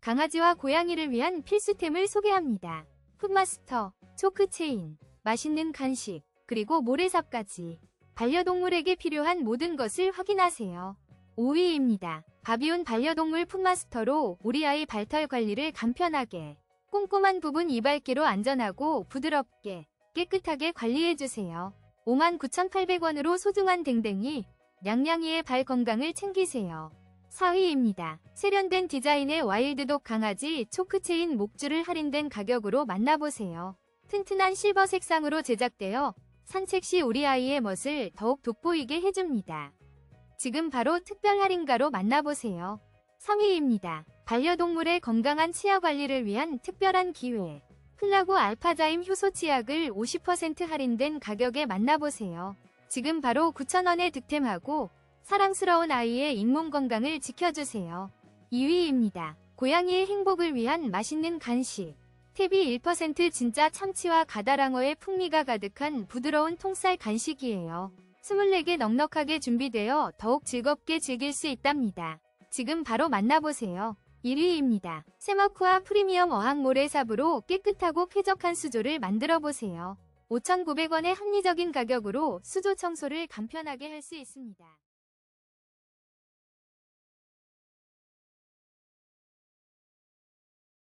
강아지와 고양이를 위한 필수템을 소개합니다. 풋마스터, 초크체인, 맛있는 간식, 그리고 모래삽까지 반려동물에게 필요한 모든 것을 확인하세요. 5위입니다. 바비온 반려동물 풋마스터로 우리 아이 발털 관리를 간편하게 꼼꼼한 부분 이발기로 안전하고 부드럽게 깨끗하게 관리해주세요. 59,800원으로 소중한 댕댕이 냥냥이의 발 건강을 챙기세요. 4위입니다. 세련된 디자인의 와일드독 강아지 초크체인 목줄을 할인된 가격으로 만나보세요. 튼튼한 실버 색상으로 제작되어 산책 시 우리 아이의 멋을 더욱 돋보이게 해줍니다. 지금 바로 특별 할인가로 만나보세요. 3위입니다. 반려동물의 건강한 치아 관리를 위한 특별한 기회. 플라고 알파자임 효소 치약을 50% 할인된 가격에 만나보세요. 지금 바로 9,000원에 득템하고 사랑스러운 아이의 잇몸 건강을 지켜주세요. 2위입니다. 고양이의 행복을 위한 맛있는 간식. 탭이 1% 진짜 참치와 가다랑어의 풍미가 가득한 부드러운 통쌀 간식이에요. 24개 넉넉하게 준비되어 더욱 즐겁게 즐길 수 있답니다. 지금 바로 만나보세요. 1위입니다. 세마쿠아 프리미엄 어항 모래삽으로 깨끗하고 쾌적한 수조를 만들어 보세요. 5,900원의 합리적인 가격으로 수조 청소를 간편하게 할 수 있습니다.